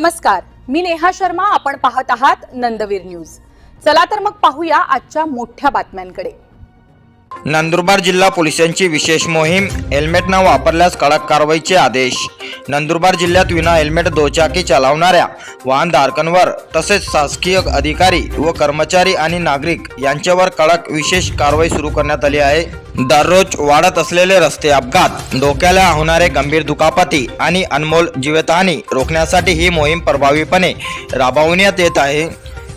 नमस्कार मी नेहा शर्मा आपण पाहत आहात नंदवीर न्यूज. चला तर मग पाहूया आजच्या मोठ्या बातम्यांकडे. नंदुरबार जिल्हा पोलिसांची विशेष मोहीम हेल्मेट न वापरल्यास कडक कारवाईचे आदेश. नंदुरबार जिल्ह्यात विना हेल्मेट दोचाकी चालवणाऱ्या वाहनधारकांवर तसेच शासकीय अधिकारी व कर्मचारी आणि नागरिक यांच्यावर कडक विशेष कारवाई सुरू करण्यात आली आहे. दररोज वाढत असलेले रस्ते अपघात डोक्याला होणारे गंभीर दुखापती आणि अनमोल जीवितहानी रोखण्यासाठी ही मोहीम प्रभावीपणे राबवण्यात येत आहे.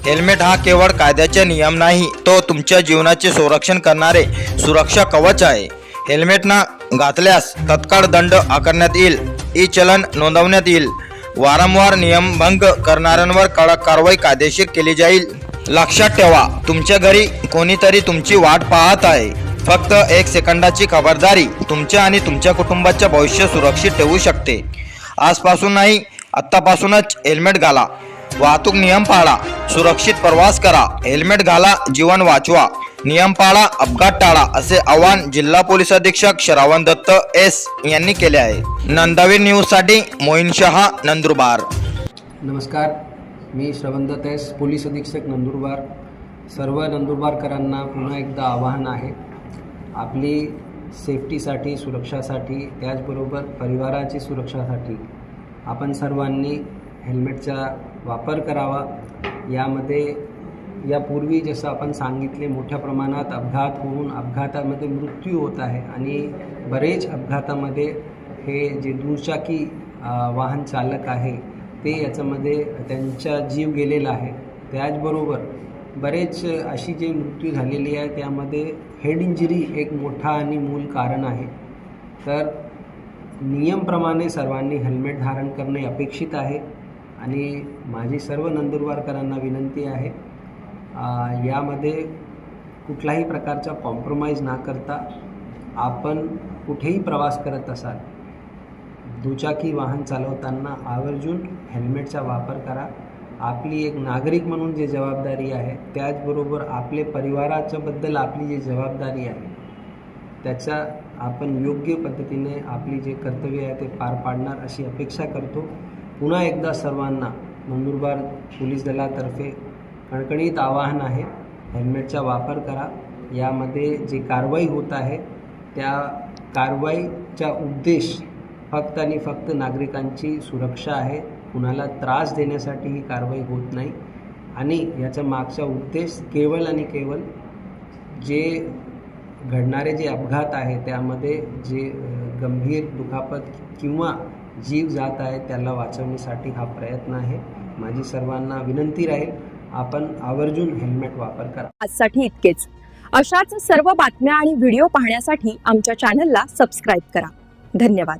हेल्मेट हा केवळ कायद्याचे नियम नाही तो तुमच्या जीवनाचे संरक्षण करणारे सुरक्षा कवच आहे. हेल्मेट ना घातल्यास तत्काळ दंड आकारण्यात येईल ई चलन नोंदवण्यात येईल. वारंवार नियमभंग करणाऱ्यांवर कडक कारवाई कायदेशीर केली जाईल. लक्षात ठेवा तुमच्या घरी कोणीतरी तुमची वाट पाहत आहे. फक्त एक सेकंदाची खबरदारी तुमच्या आणि तुमच्या कुटुंबाचे भविष्य सुरक्षित ठेवू शकते. आजपासून नाही आत्तापासूनच हेल्मेट घाला. वाहतूक नियम पाळा सुरक्षित प्रवास करा हेल्मेट घाला जीवन वाचवा. नियम पाळा अपघात टाळा असे आवाहन जिल्हा पोलीस अधीक्षक श्रावण दत्त एस यांनी केले आहे. नंदावीर न्यूजसाठी मोईन शहा नंदुरबार. नमस्कार मी श्रवणदत्त एस पोलीस अधीक्षक नंदुरबार. सर्व नंदुरबारकरांना पुन्हा एकदा आवाहन आहे आपली सेफ्टीसाठी सुरक्षासाठी त्याचबरोबर परिवाराची सुरक्षासाठी आपण सर्वांनी हेल्मेटचा वापर करावा. यामध्ये यापूर्वी जसं आपण सांगितले मोठ्या प्रमाणात अपघात होऊन अपघातामध्ये मृत्यू होत आहे आणि बरेच अपघातामध्ये हे जे दुचाकी वाहन चालक आहे ते याच्यामध्ये त्यांचा जीव गेलेला आहे. त्याचबरोबर बरेच अशी जे मृत्यू झालेली आहे त्यामध्ये हेड इंजरी एक मोठा आणि मूल कारण आहे. तर नियमप्रमाणे सर्वांनी हेल्मेट धारण करणे अपेक्षित आहे. आणि माझी सर्व नंदुरबारकरांना विनंती आहे यामध्ये कुठल्याही प्रकारचा कॉम्प्रोमाइज ना करता आपण कुठेही प्रवास करत असाल दुचाकी वाहन चालवताना आवर्जून हेल्मेटचा वापर करा. आपली एक नागरिक म्हणून जी जबाबदारी आहे त्याचबरोबर आपले परिवाराच्याबद्दल आपली जी जबाबदारी आहे त्याचा आपण योग्य पद्धतीने आपली जे कर्तव्य आहे ते पार पाडणार अशी अपेक्षा करतो. पुन्हा एकदा सर्वांना नंदुरबार पोलीस दलातर्फे कणकणीत आवाहन आहे. हेल्मेटचा वापर करा. यामध्ये जी कारवाई होत आहे त्या कारवाईचा उद्देश फक्त आणि फक्त नागरिकांची सुरक्षा आहे. कुणाला त्रास देण्यासाठी ही कारवाई होत नाही. आणि याचा मागचा उद्देश केवळ आणि केवळ जे घडणारे जे अपघात आहे त्यामध्ये जे गंभीर दुखापत किंवा जीव जात आहे त्याला वाचवण्यासाठी हा प्रयत्न आहे. माझी सर्वांना विनंती राहील आपण आवर्जून हेल्मेट वापर करा. आजसाठी इतकेच. अशाच सर्व बातम्या आणि व्हिडिओ पाहण्यासाठी आमच्या चॅनलला सबस्क्राईब करा. धन्यवाद.